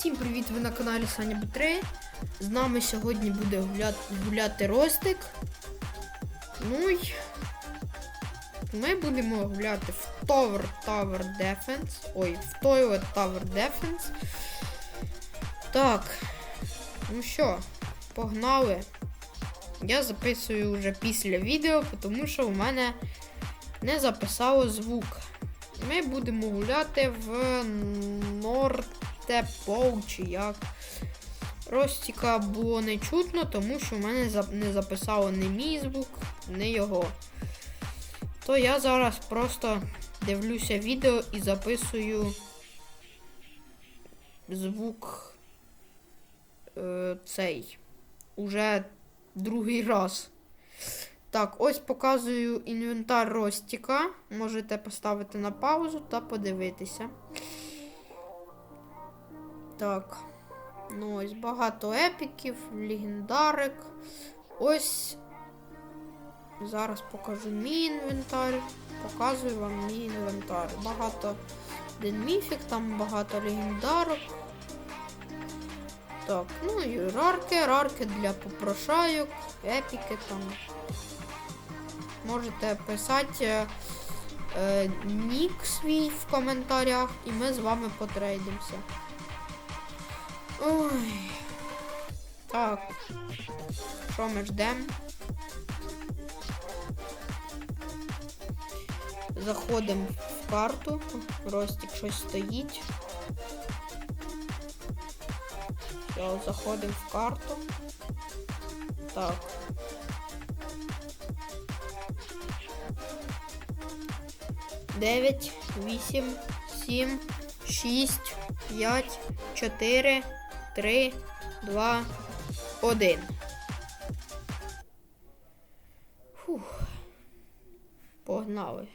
Всім привіт! Ви на каналі Саня Б3. З нами сьогодні буде гуляти, гуляти Ростик. Ну й ми будемо гуляти в Tower Tower Defense. Ой, в Tower Tower Defense. Так. Ну що, погнали. Я записую вже після відео, тому що у мене не записало звук. Ми будемо гуляти в Нортепоу чи як. Ростіка було не чутно, тому що в мене не записало не мій звук, не його. То я зараз просто дивлюся відео і записую звук е, цей. Уже другий раз. Так, ось показую інвентар Ростіка. Можете поставити на паузу та подивитися. Так. Ну, ось багато епіків, легендарик. Ось. Зараз покажу мій інвентар. Показую вам мій інвентар. Багато один там багато легендарок. Так, ну і рарки, рарки для попрошайок, епіки там. Можете писати е, е, нік свій в коментарях, і ми з вами потрейдимося. Ой. Так. Що ми ждемо? Заходимо в карту. Ростик щось стоїть. Все, заходимо в карту. Так. Дев'ять, вісім, сім, шість, п'ять, чотири, три, два, один. Фух. Погнали.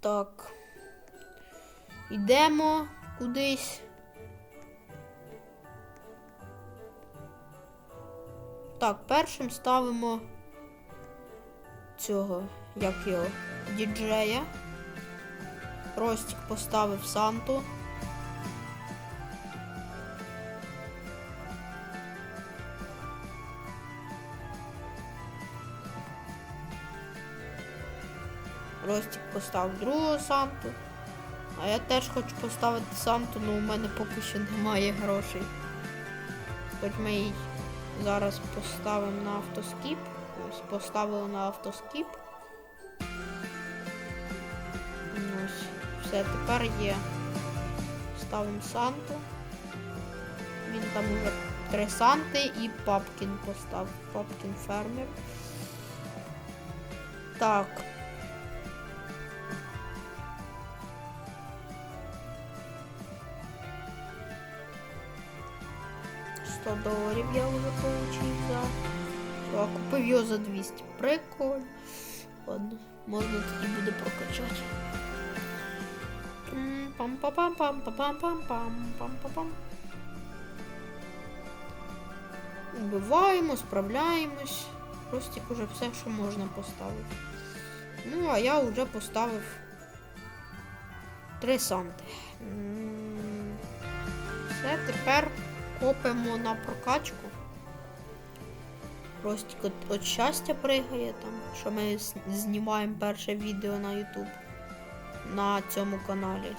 Так. Йдемо кудись. Так, першим ставимо цього, як його, діджея. Ростик поставив Санту. Ростик поставив другого Санту. А я теж хочу поставити Санту, але у мене поки що немає грошей. Хоч ми її зараз поставимо на автоскіп. Ось поставили на автоскіп. Все, тепер є. Ставимо Санту. Він там уже три Санти і Папкін поставив. Папкін фермер. Так. Сто доларів я вже получив за. А купив його за 200. Прикольно. Ладно, можна тоді буде прокачати. М, Пам-па-пам-пам-па-пам-пам-пам-пам-пам. Вбиваємо, справляємось. Ростик уже все, що можна поставити. Ну, а я вже поставив три санти. Все, тепер копимо на прокачку. Ростик от, от щастя пригає там, що ми знімаємо перше відео на YouTube на цьому каналі.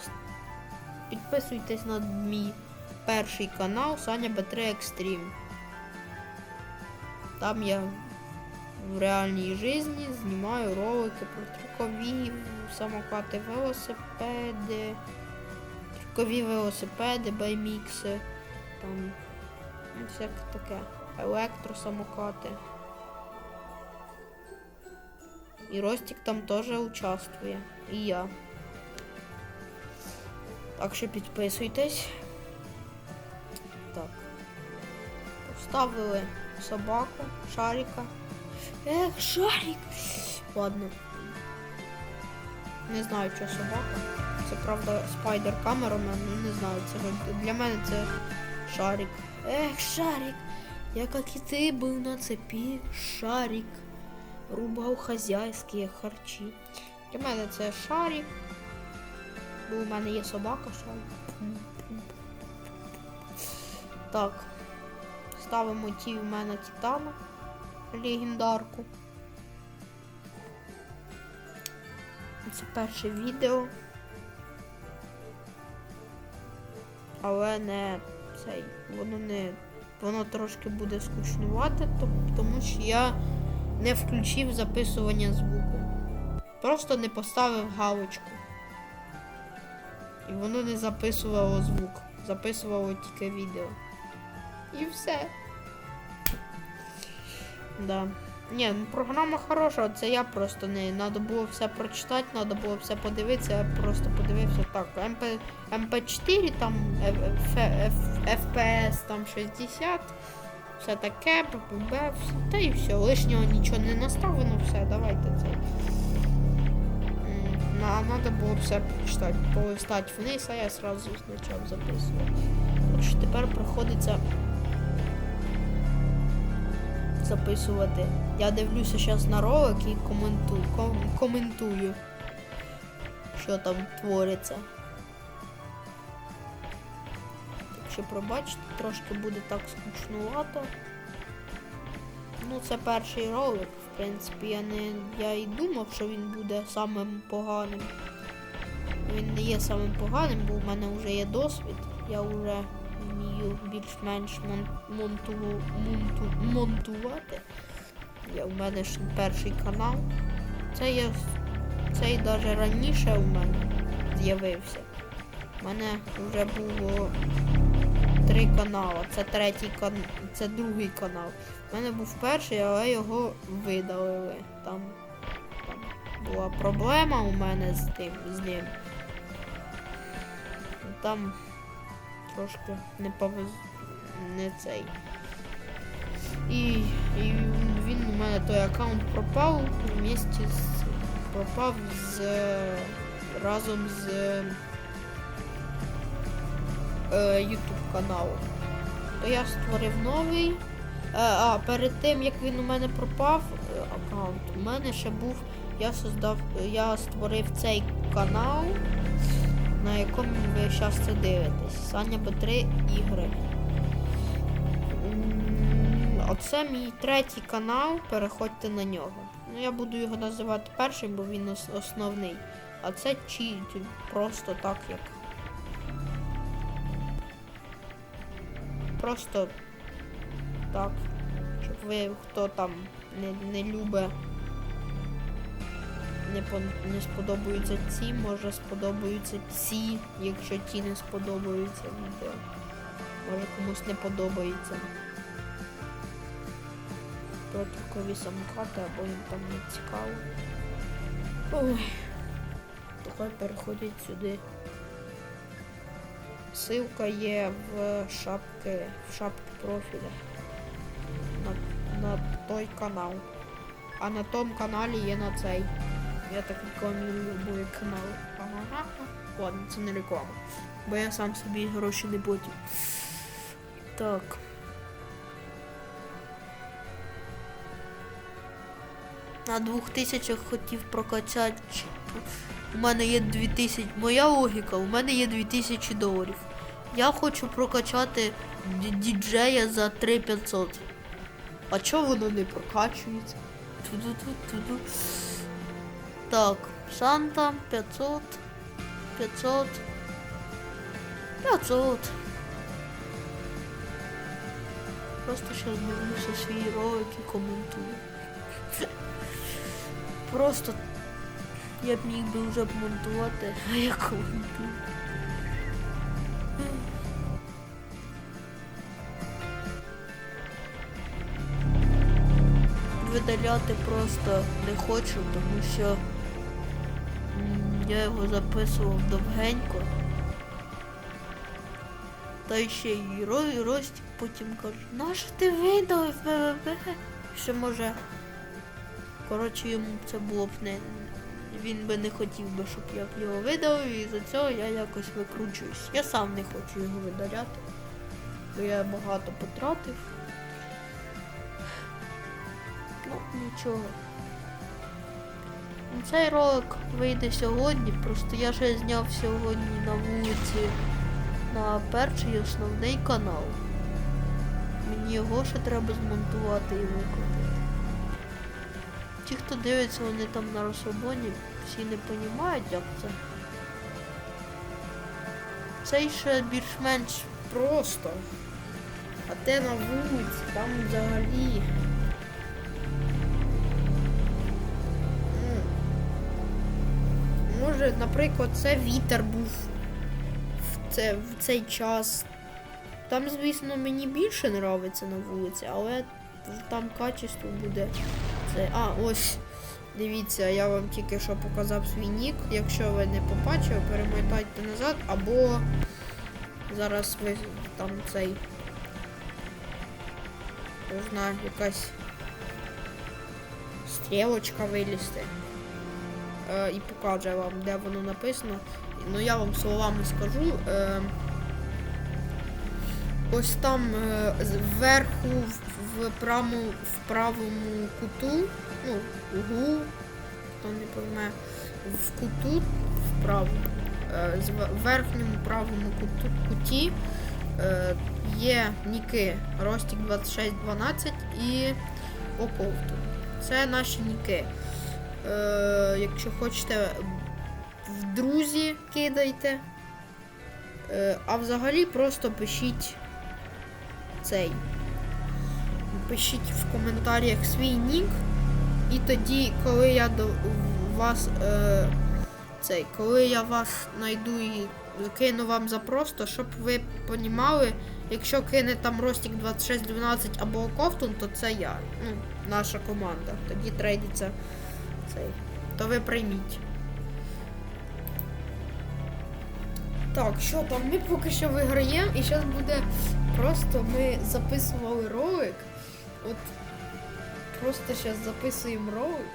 Підписуйтесь на мій перший канал Саня Б3 Extreme. Там я в реальній житті знімаю ролики про трюкові самокати, велосипеди, трюкові велосипеди, баймікси, там всяке таке. Електросамокати. І Ростик там теж участвує. І я. Так що підписуйтесь. Так. Поставили собаку, шарика. Ех, шарик! Ладно. Не знаю, що собака. Це правда спайдер камерамен, ну не знаю, це для мене це шарик. Ех, шарик! Я, как и ты, был на цепи, шарик. Рубал хозяйские харчи. Для мене це шарик. Бо у мене є собака шарик. Так. Ставимо ті в мене титана. Легендарку. Це перше відео. Але не цей. Воно не. Воно трошки буде скучнувати, тому що я не включив записування звуку. Просто не поставив галочку. І воно не записувало звук. Записувало тільки відео. І все. Да. Ні, ну програма хороша, це я просто не. Надо було все прочитати, надо було все подивитися, я просто подивився так. МП, МП4 там FPS там 60. Все таке, ППБ, все. Та і все. Лишнього нічого не наставлено, все, давайте це. На, надо було все прочитати, полистати вниз, а я сразу записувати. Так що тепер приходиться записувати. Я дивлюся зараз на ролик і коментую, ком- коментую, що там твориться. Так що пробачте, трошки буде так скучнувато. Ну, це перший ролик, в принципі, я не. Я і думав, що він буде самим поганим. Він не є самим поганим, бо в мене вже є досвід. Я вже вмію більш-менш монту, монту, монтувати. Я, у мене ж перший канал. Це я цей навіть раніше у мене з'явився. У мене вже було три канали. Це третій канал, це другий канал. У мене був перший, але його видалили. Там, там була проблема у мене з тим з ним. Там трошки не повез... не цей. І, і він у мене той аккаунт пропав вместе з пропав з разом з е, YouTube каналом. То я створив новий. Е, а перед тим як він у мене пропав е, аккаунт, у мене ще був. Я создав, я створив цей канал, на якому ви зараз це дивитесь. Саня Б3 ігри. Оце мій третій канал, переходьте на нього. Ну, я буду його називати першим, бо він основний. А це чи просто так як. Просто так. Щоб ви, хто там не, не любить, не, не сподобаються ці, може сподобаються ці, якщо ті не сподобаються відео. Може комусь не подобається. Протикові самокати, або їм там не цікаво. Ой. Давай переходять сюди. Ссылка є в шапки, в шапці профіля. На, на той канал. А на тому каналі є на цей. Я так рекламую любой канал. Ага. Ладно, це не реклама. Бо я сам собі гроші не платю. Так. На двох тисячах хотів прокачати. У мене є 2000. Моя логіка, у мене є 2000 доларів. Я хочу прокачати діджея за 3500. А чого воно не прокачується? Ту-ду-ду-ту-ду. Так, Санта 500. 500. 500. Просто зараз дивлюся свої ролики, коментую. Просто я б міг би вже б монтувати, а я коментую. Видаляти просто не хочу, тому що я його записував довгенько. Та ще й Ро- Ростік потім каже, нащо ти видалив БББ? Ще може. Коротше, йому це було б не. Він би не хотів би, щоб я його видалив, і за цього я якось викручуюсь. Я сам не хочу його видаляти, бо я багато потратив. Ну, нічого. Цей ролик вийде сьогодні, просто я ще зняв сьогодні на вулиці на перший основний канал. Мені його ще треба змонтувати і викладати. Ті, хто дивиться, вони там на розслабоні, всі не розуміють, як це. Цей ще більш-менш Просто. А те на вулиці, там взагалі. Може, наприклад, це вітер був в, це, в цей час. Там, звісно, мені більше подобається на вулиці, але там качество буде. Це. А, ось. Дивіться, я вам тільки що показав свій нік. Якщо ви не побачили, перемотайте назад або зараз ви там цей. Должна якась стрілочка вилізти. Е, і покаже вам, де воно написано. Ну я вам словами скажу. Е, ось там е, зверху в, в, правому, в правому куту, ну, углу, хто не пойме, в куту вправо, е, в верхньому правому куту, куті е, є ніки Ростік 2612 і Оковту. Це наші ніки. Е, якщо хочете в друзі кидайте. А взагалі просто пишіть цей. Пишіть в коментарях свій нік. І тоді, коли я до вас е, цей, коли я вас знайду і кину вам запрос, то щоб ви понімали, якщо кине там Ростік 2612 або Ковтун, то це я. Ну, наша команда. Тоді трейдиться цей. То ви прийміть. Так, що там? Ми поки що виграємо, і зараз буде просто ми записували ролик. От просто зараз записуємо ролик.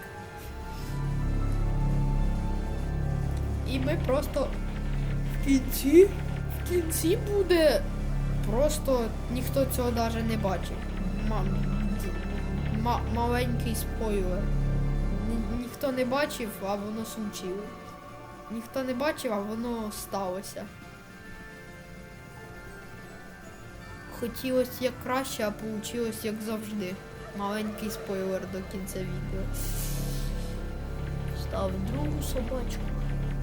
І ми просто в кінці. В кінці буде просто ніхто цього навіть не бачив. Ма- маленький спойлер. Ні- ніхто не бачив, а воно случилось. Ніхто не бачив, а воно сталося. Хотілося як краще, а вийшло як завжди. Маленький спойлер до кінця відео. став другу собачку.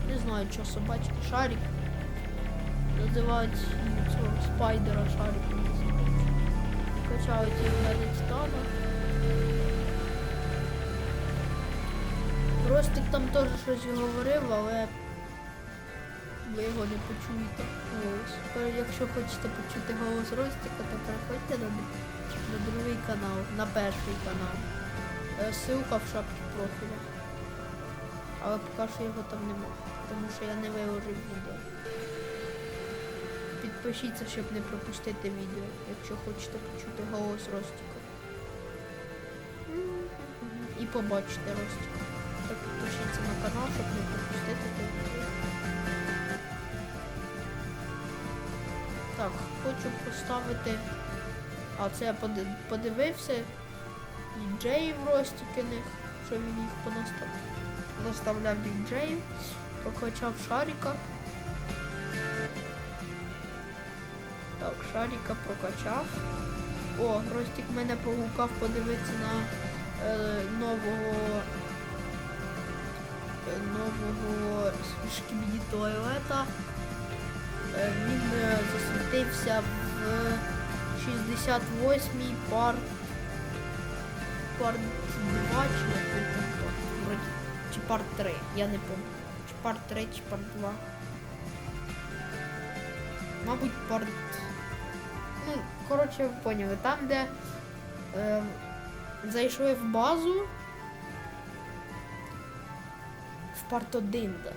Не знаю, що собачка. Шарик. Називають цього спайдера шариком. Качають їх мене титана. Ростик там теж щось говорив, але ви його не почуєте. Тепер, Якщо хочете почути голос Ростика, то переходьте на, на другий канал, на перший канал. Е, Ссылка в шапці профіля. Але поки що його там нема, тому що я не виложив відео. Підпишіться, щоб не пропустити відео, якщо хочете почути голос Ростіка. І побачите Ростіка. Підпишіться на канал, щоб не пропустити те відео. Так, хочу поставити. А це я поди- подивився. Діджеїв Ростікиних, що він їх понастав наставляв діджеїв, прокачав шарика. Так, шарика прокачав. О, Ростик мене погукав подивитися на е, нового е, нового шкібіді туалета. Він е, засвітився в 68-й пар парт 2 чи який чи парт 3, я не пам'ятаю. Чи парт 3, чи парт 2. Мабуть, парт. Ну, коротше, ви поняли, там, де е, зайшли в базу. В парт 1, да.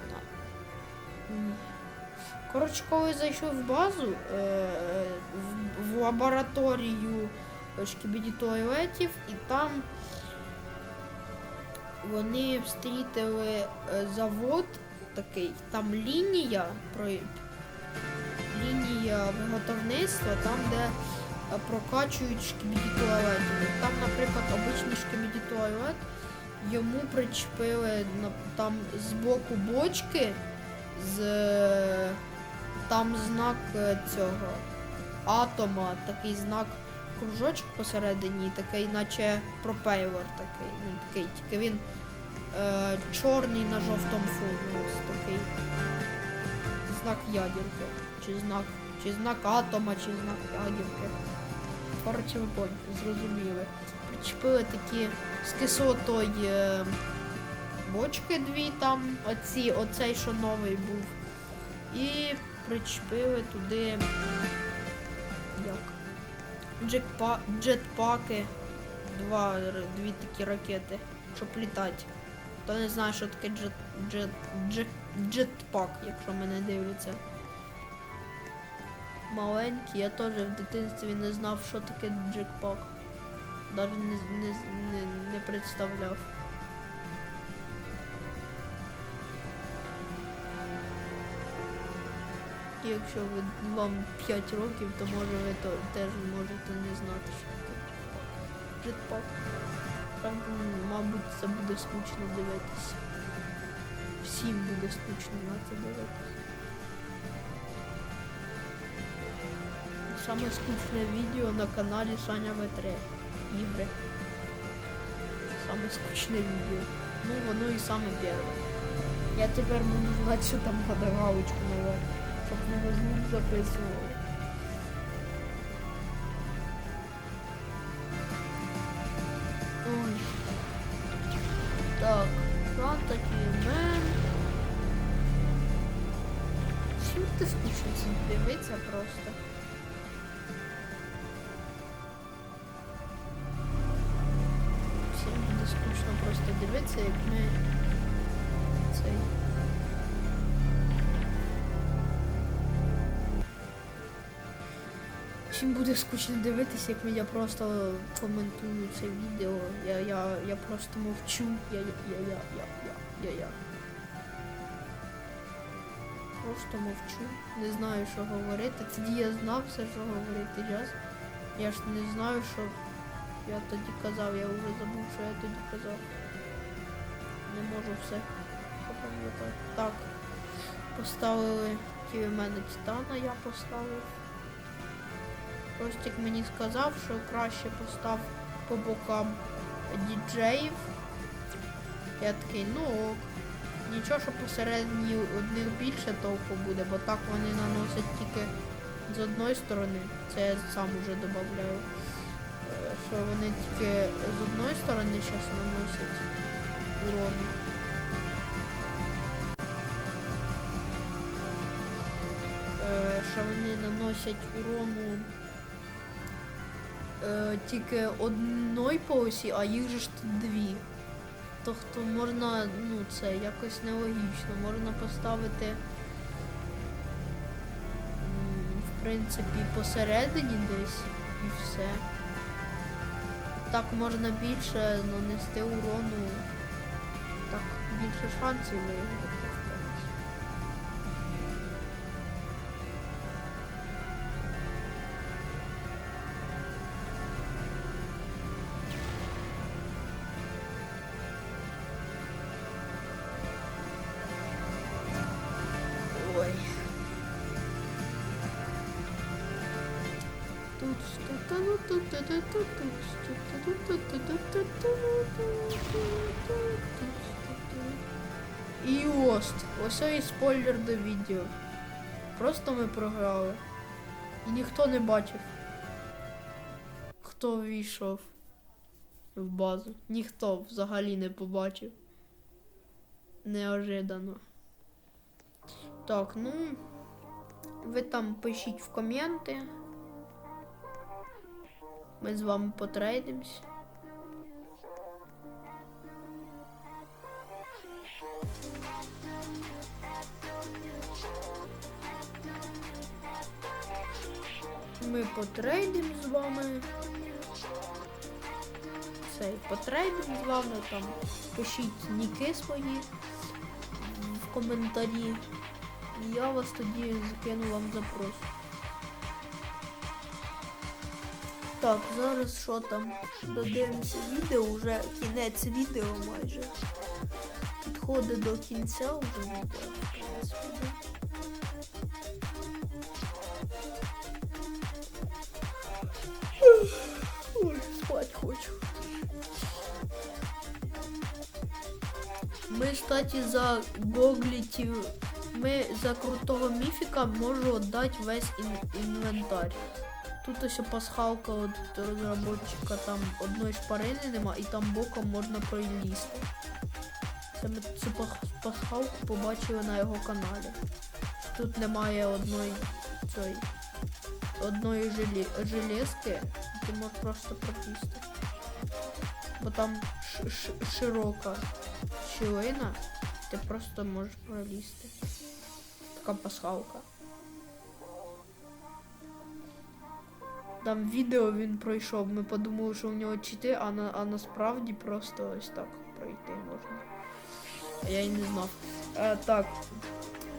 Коротше, коли зайшов в базу, е, в, в лабораторію шкібіді туалетів, і там вони встрітили е, завод такий, там лінія лінія виготовництва, там, де е, прокачують шкібіді туалети. Там, наприклад, обичний шкібіді туалет, йому причепили там з боку бочки з е, там знак е, цього атома, такий знак кружочок посередині, такий, наче пропейлер такий. Ну, такий, тільки він е, чорний на жовтому фоні. Ось такий знак ядерки. Чи знак, чи знак атома, чи знак ядерки. Коротше, ви поняли, зрозуміли. Причепили такі з кислотою е, бочки дві там, оці, оцей, що новий був. І причепили туди як? Джекпа, джетпаки. Два, дві такі ракети, щоб літати. Хто не знає, що таке джет, джет, джет, джетпак, якщо мене дивляться. Маленький, я теж в дитинстві не знав, що таке джекпак. Навіть не, не, не, не представляв. Якщо ви, вам 5 років, то може ви то, теж можете не знати, що таке джетпак. Правда, мабуть, це буде скучно дивитися. Всім буде скучно на це дивитися. Саме скучне відео на каналі Саня В3. Ігри. Саме скучне відео. Ну, воно і саме перше. Я тепер буду знати, що там треба галочку щоб не звук записували. Ой. Так, план такий мен. Чим ти скучно це дивиться просто? Всім буде скучно просто дивитися, як ми цей. Всім буде скучно дивитися, як я просто коментую це відео. Я, я, я просто мовчу. Я, я, я, я, я, я, я. Просто мовчу. Не знаю, що говорити. Тоді я знав все, що говорити. Зараз я ж не знаю, що я тоді казав, я вже забув, що я тоді казав. Не можу все запам'ятати. Так. Поставили ті в мене титана, я поставив. Костік мені сказав, що краще постав по бокам діджеїв. Я такий, ну ок. Нічого, що посередині одних більше толку буде, бо так вони наносять тільки з одної сторони. Це я сам уже додаю. Що вони тільки з одної сторони зараз наносять урону. Е, Що вони наносять урону е, тільки одної по осі, а їх же ж тут дві. Тобто можна, ну це якось нелогічно, можна поставити в принципі посередині десь і все. Так можна більше нанести урону, так більше шансів виграти. І. Ось і спойлер до відео. Просто ми програли. І ніхто не бачив. Хто війшов в базу. Ніхто взагалі не побачив. Неожиданно. Так, ну. Ви там пишіть в коменти. Ми з вами потрейдимось. Ми потрейдимо з вами. Цей потрейдимо з вами там. Пишіть ніки свої в коментарі. І я вас тоді закину вам запрос. Так, зараз що там? Додивимося відео, вже кінець відео майже. Підходить до кінця вже відео. Ми, кстати, за гоглітів. Ми за крутого міфіка можу віддати весь ін- інвентар. Тут ось пасхалка від розробника, там одної шпарини нема і там боком можна пролізти. Це ми цю пасхалку побачили на його каналі. Тут немає одної цієї одної желі, железки, ти можеш просто пролізти. Бо там ш- ш- широка щілина, ти просто можеш пролізти. Така пасхалка. Там відео він пройшов. Ми подумали, що в нього чити, а, на, а насправді просто ось так пройти можна. Я і не знав. Е, так.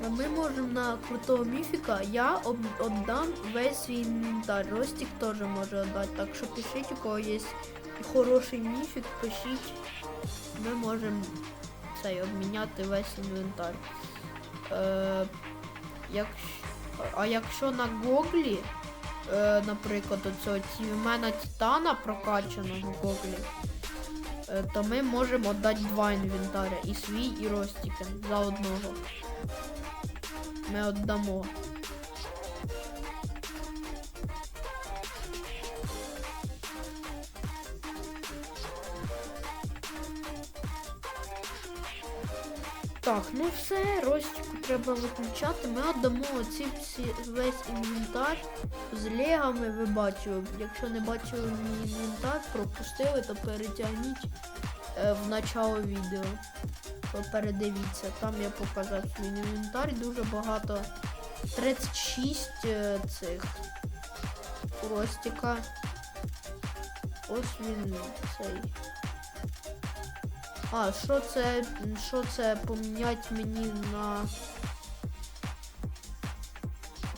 Ми можемо на крутого міфіка. Я об- весь свій інвентар. Ростик теж може віддати. Так що пишіть, у кого є хороший міфік, пишіть. Ми можемо цей обміняти весь інвентар. Е, як, а якщо на Гоглі, е, наприклад, оцього мене Титана прокачаного Гоглі, е, то ми можемо дати два інвентаря. І свій, і Ростікен за одного. Ми віддамо. Так, ну все, Ростику треба виключати. Ми віддамо оці всі весь інвентар з легами ви бачили. Якщо не бачили мій інвентар, пропустили, то перетягніть е, в начало відео. То передивіться, там я показав свій інвентар, дуже багато. 36 е, цих Ростика. Ось він цей. А, що це, що це поміняти мені на.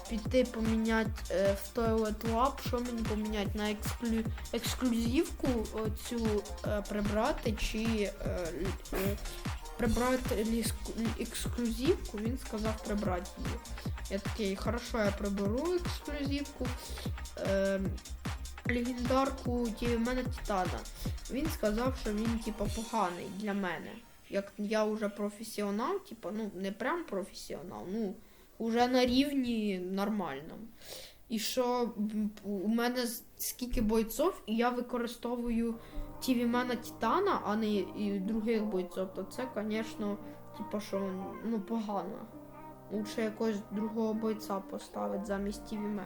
Піти поміняти е, в Toilet Lab, що мені поміняти на ексклю... ексклюзивку оцю е, прибрати чи е, е, прибрати ліску- ексклюзивку, він сказав прибрати її. Я такий, хорошо, я приберу ексклюзивку. Е, легендарку Тівмена Титана. Він сказав, що він типа поганий для мене. Як я вже професіонал, типа, ну не прям професіонал, ну уже на рівні нормальному. І що у мене скільки бойців, і я використовую Тівімена Титана, а не і других бойців, то це, звісно, типа, що ну погано. Лучше якогось другого бойця поставити замість Тівімена.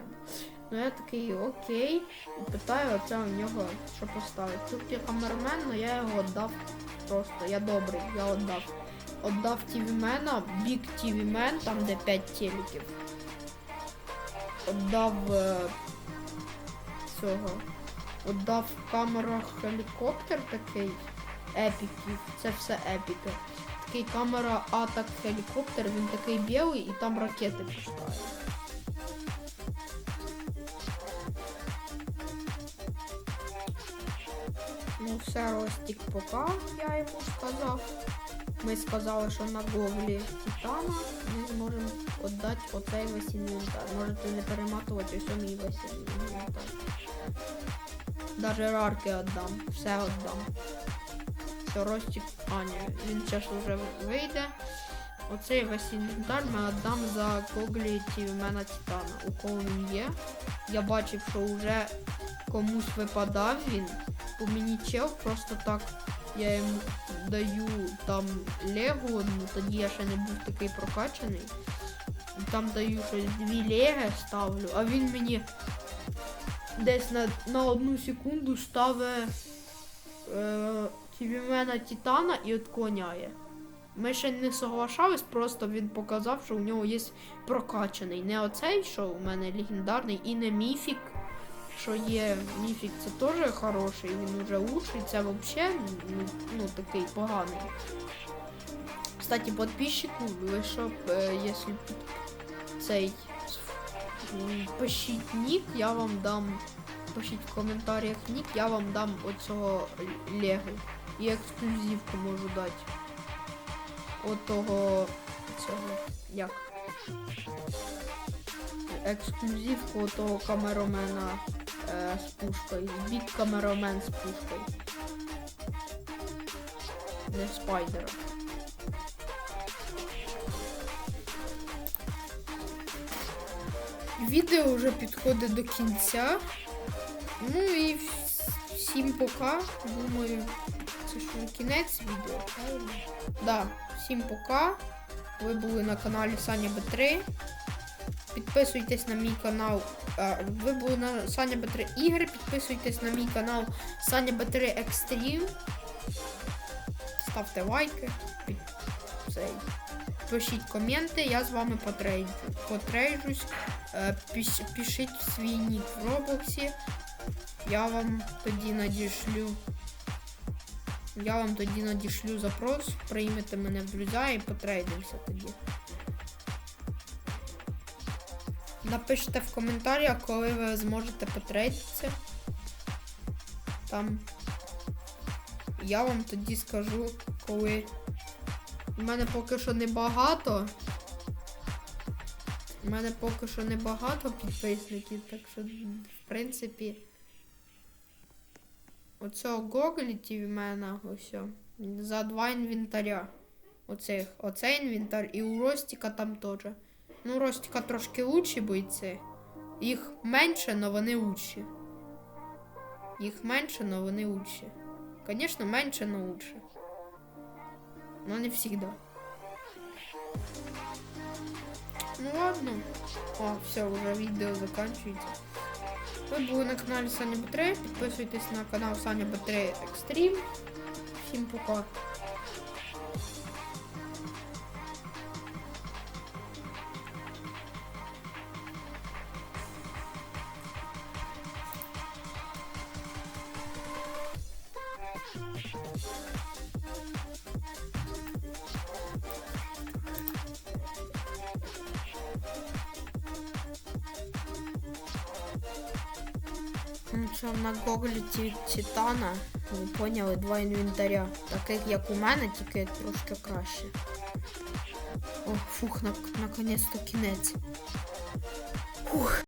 Ну я такий окей. І питаю оце у нього, що поставити. Тут є камермен, але я його віддав просто. Я добрий, я віддав. Віддав TV-мена, Big TV-мен, там де 5 телеків. Віддав е, цього. Віддав в камерах гелікоптер такий епіків. Це все епіки. Такий камера атак гелікоптер, він такий білий і там ракети пускає. Ну все, Ростик пока, я йому сказав. Ми сказали, що на Гоглі Титана ми зможемо віддати оцей весь інвентар. Можете не перематувати ось мій весь інвентар. Даже рарки віддам, все віддам. Все, Ростик, а ні, він зараз вже вийде. Оцей весь інвентар ми віддам за Гоглі Тівмена Титана. У кого він є. Я бачив, що вже комусь випадав він. Бо мені чел просто так я йому даю там лего, ну тоді я ще не був такий прокачаний. Там даю щось дві леги ставлю, а він мені десь на, на одну секунду ставить е, Тівімена Титана і відклоняє. Ми ще не соглашались, просто він показав, що у нього є прокачаний. Не оцей, що у мене легендарний, і не міфік що є міфік, це теж хороший, він уже лучший, це взагалі ну, ну, такий поганий. Кстати, подписчику, щоб, е, якщо цей пишіть нік, я вам дам напишіть в коментарях нік, я вам дам оцього Лего. І ексклюзивку можу дати. Отого цього. Як? Ексклюзивку отого камеромена е, з пушкою. Бік камеромен з пушкою. Не спайдера. Відео вже підходить до кінця. Ну і всім пока. Думаю, це ж не кінець відео, правильно? Да, всім пока. Ви були на каналі Саня Б3. Підписуйтесь на мій канал. Ви були на Саня Б3 ігри. Підписуйтесь на мій канал Саня Б3 Extreme. Ставте лайки. Пишіть коменти, я з вами потрейджу. потрейджусь. Е, піш- пишіть свій нік в Роблоксі. Я вам тоді надішлю. Я вам тоді надішлю запрос, приймете мене в друзі і потрейдимося тоді. Напишіть в коментарях, коли ви зможете потрейдитися. Там. Я вам тоді скажу, коли. У мене поки що небагато. У мене поки що небагато підписників, так що, в принципі. Оцього гогліті в мене ось. За два інвентаря. Оцих. Оцей інвентар і у Ростіка там теж. Ну, Ростіка трошки лучші бойці. Їх менше, але вони лучші. Їх менше, але вони лучші. Звісно, менше, але лучше. Но не всегда. Ну ладно. О, все, уже видео заканчивается. Ви були на каналі Саня Б3. Підписуйтесь на канал Саня Б3 Extreme. Всім пока. Гоголі Титана, ви поняли, два інвентаря. Таких як у мене, тільки трошки краще. О, фух, наконець-то кінець. Фух.